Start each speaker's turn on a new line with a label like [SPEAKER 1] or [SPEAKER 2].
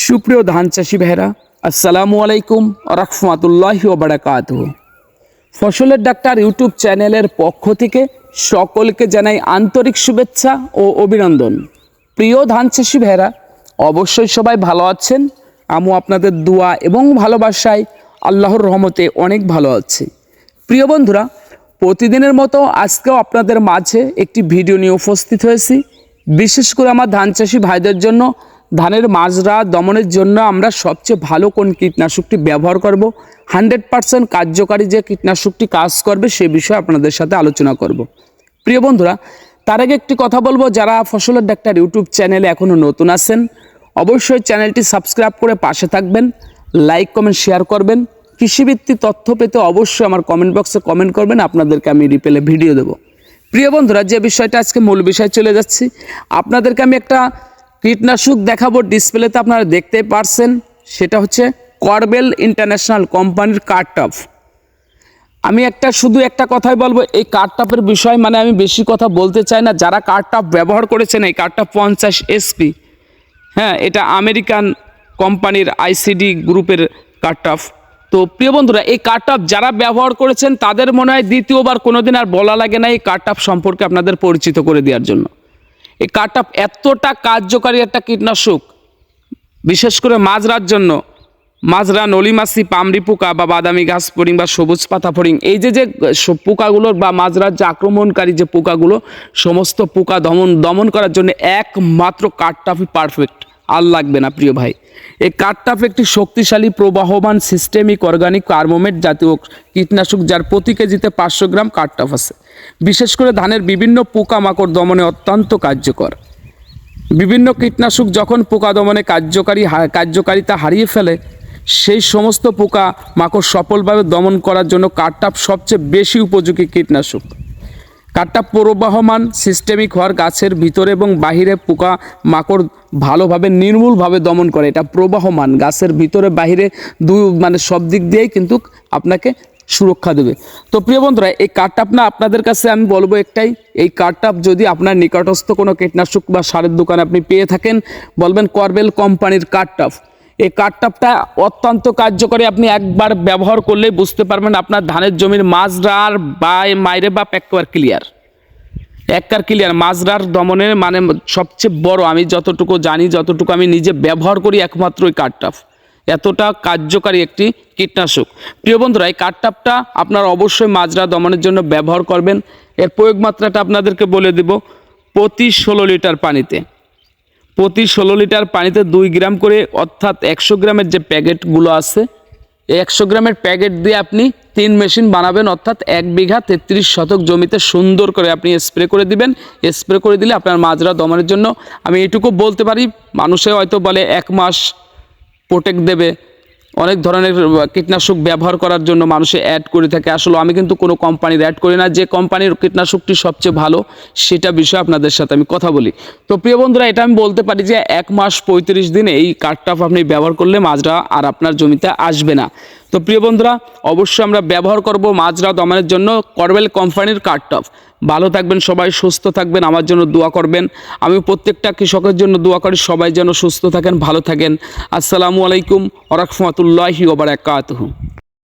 [SPEAKER 1] সুপ্রিয় ধান চাষি ভাইরা আসসালামু আলাইকুম রহমতুল্লাহি ওবরাকাত ফসলের ডাক্তার ইউটিউব চ্যানেলের পক্ষ থেকে সকলকে জানাই আন্তরিক শুভেচ্ছা ও অভিনন্দন। প্রিয় ধান চাষি ভাইরা অবশ্যই সবাই ভালো আছেন। আমু আপনাদের দোয়া এবং ভালোবাসায় আল্লাহর রহমতে অনেক ভালো আছে। প্রিয় বন্ধুরা, প্রতিদিনের মতো আজকেও আপনাদের মাঝে একটি ভিডিও নিয়ে উপস্থিত হয়েছি। বিশেষ করে আমার ধান চাষি ভাইদের জন্য ধানের মাজরা দমনের জন্য আমরা সবচেয়ে ভালো কোন কীটনাশকটি ব্যবহার করব? হান্ড্রেড পার্সেন্ট কার্যকারী যে কীটনাশকটি কাজ করবে সে বিষয়ে আপনাদের সাথে আলোচনা করব। প্রিয় বন্ধুরা, তার আগে একটি কথা বলব, যারা ফসলের ডাক্তার ইউটিউব চ্যানেলে এখনও নতুন আছেন, অবশ্যই চ্যানেলটি সাবস্ক্রাইব করে পাশে থাকবেন, লাইক, কমেন্ট, শেয়ার করবেন। কৃষিভিত্তিক তথ্য পেতে অবশ্যই আমার কমেন্ট বক্সে কমেন্ট করবেন, আপনাদেরকে আমি রিপেলে ভিডিও দেবো। প্রিয় বন্ধুরা, যে বিষয়টা আজকে মূল বিষয় চলে যাচ্ছি, আপনাদেরকে আমি একটা কীটনাশক দেখাবো ডিসপ্লেতে আপনারা দেখতে পারছেন, সেটা হচ্ছে করবেল ইন্টারন্যাশনাল কোম্পানির কার্টফ আমি একটা, শুধু একটা কথাই বলব, এই কার্টটাপের বিষয় মানে আমি বেশি কথা বলতে চাই না। যারা কার্টটাপ ব্যবহার করেছেন, এই কার্টটাপ পঞ্চাশ এসপি হ্যাঁ এটা আমেরিকান কোম্পানির আইসিডি গ্রুপের কার্টটাপ তো প্রিয় বন্ধুরা, এই কার্টটাপ যারা ব্যবহার করেছেন, তাদের মনে হয় দ্বিতীয়বার কোনোদিন আর বলা লাগে না এই কার্টটাপ সম্পর্কে আপনাদের পরিচিত করে দেওয়ার জন্য। এই কাঠটা এতটা কার্যকারী একটা কীটনাশক, বিশেষ করে মাজরার জন্য। মাজরা নলিমাছি পামরি পোকা বা বাদামি গাছ ফড়িং বা সবুজ পাতা ফড়িং, এই যে যে পোকাগুলো পোকাগুলোর বা মাজরার যে আক্রমণকারী যে পোকাগুলো, সমস্ত পোকা দমন দমন করার জন্য একমাত্র কাঠটাফি পারফেক্ট আর লাগবে না, প্রিয় ভাই। এই কাঠটাফ একটি শক্তিশালী, প্রবাহমান সিস্টেমিক অর্গানিক কার্বোমেট জাতীয় কীটনাশক, যার প্রতি কেজিতে পাঁচশো গ্রাম কাঠটাফ আছে। বিশেষ করে ধানের বিভিন্ন পোকামাকড় দমনে অত্যন্ত কার্যকর। বিভিন্ন কীটনাশক যখন পোকা দমনে কার্যকারী কার্যকারিতা হারিয়ে ফেলে, সেই সমস্ত পোকা মাকড় সফলভাবে দমন করার জন্য কাঠটাপ সবচেয়ে বেশি উপযোগী কীটনাশক। কাঠটাপ প্রবাহমান সিস্টেমিক হওয়ার গাছের ভিতরে এবং বাহিরে পোকা মাকড় ভালোভাবে নির্মূলভাবে দমন করে। এটা প্রবাহমান গাছের ভিতরে, বাহিরে দু মানে সব দিক দিয়েই কিন্তু আপনাকে সুরক্ষা দেবে। তো প্রিয় বন্ধুরা, এই কার্ডটাপ না আপনাদের কাছে আমি বলব একটাই, এই কার্ডটাপ যদি আপনার নিকটস্থ কোনো কীটনাশক বা সারের দোকানে আপনি পেয়ে থাকেন, বলবেন করবেল কোম্পানির কার্ডটাপ এই কার্ডটাপটা অত্যন্ত কার্যকরী। আপনি একবার ব্যবহার করলেই বুঝতে পারবেন আপনার ধানের জমির মাজরার বা মাইরে বা প্যাকবার ক্লিয়ার একবার ক্লিয়ার মাজরার দমনের মানে সবচেয়ে বড়। আমি যতটুকু জানি, যতটুকু আমি নিজে ব্যবহার করি, একমাত্র ওই কার্ডটাপ এতটা কার্যকারী একটি কীটনাশক। প্রিয় বন্ধুরা, এই কার্ডটাপটা আপনার অবশ্যই মাজরা দমনের জন্য ব্যবহার করবেন। এর প্রয়োগ মাত্রাটা আপনাদেরকে বলে দেব, প্রতি ষোলো লিটার পানিতে। প্রতি ষোলো লিটার পানিতে দুই গ্রাম করে, অর্থাৎ একশো গ্রামের যে প্যাকেটগুলো আছে একশো গ্রামের প্যাকেট দিয়ে আপনি তিন মেশিন বানাবেন, অর্থাৎ এক বিঘা তেত্রিশ শতক জমিতে সুন্দর করে আপনি স্প্রে করে দিবেন। স্প্রে করে দিলে আপনার মাজরা দমনের জন্য, আমি এটুকু বলতে পারি, মানুষে হয়তো বলে, এক মাস প্রোটেক্ট দেবে। অনেক ধরনের কীটনাশক ব্যবহার করার জন্য মানুষে অ্যাড করে থাকে। আসলে আমি কিন্তু কোনো কোম্পানির অ্যাড করি না। যে কোম্পানির কীটনাশকটি সবচেয়ে ভালো, সেটা বিষয়ে আপনাদের সাথে আমি কথা বলি। তো প্রিয় বন্ধুরা, এটা আমি বলতে পারি যে এক মাস পঁয়ত্রিশ দিন এই কার্ডটা আপনি ব্যবহার করলে মাছটা আর আপনার জমিতে আসবে না। তো প্রিয় বন্ধুরা, অবশ্যই আমরা ব্যবহার করব মাজরা দমনের জন্য করবেল কোম্পানির কার্ডটপ ভালো থাকবেন সবাই, সুস্থ থাকবেন, আমার জন্য দোয়া করবেন। আমি প্রত্যেকটা কৃষকের জন্য দোয়া করি, সবাই যেন সুস্থ থাকেন, ভালো থাকেন। আসসালামু আলাইকুম ওরহমতুল্লাহি ওবরাকাতহু